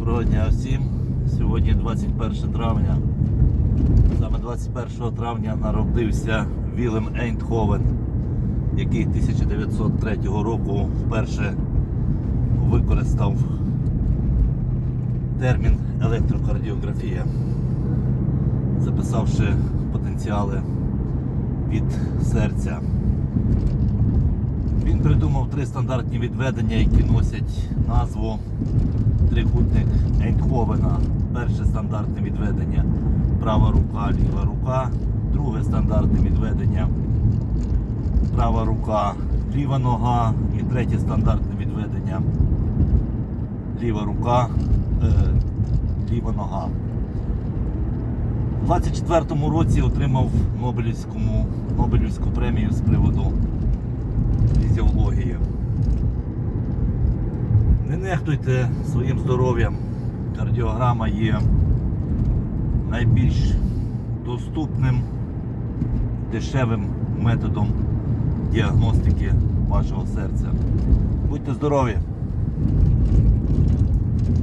Доброго дня всім. Сьогодні 21 травня. Саме 21 травня народився Вілем Ейнтховен, який 1903 року вперше використав термін електрокардіографія, записавши потенціали від серця. Три стандартні відведення, які носять назву трикутник Ейнховена. Перше стандартне відведення права рука, ліва рука. Друге стандартне відведення права рука, ліва нога. І третє стандартне відведення ліва рука, е, ліва нога. У 24-му році отримав Нобелівському, Нобелівську премію з приводу Не нехтуйте своїм здоров'ям. Кардіограма є найбільш доступним, дешевим методом діагностики вашого серця. Будьте здорові!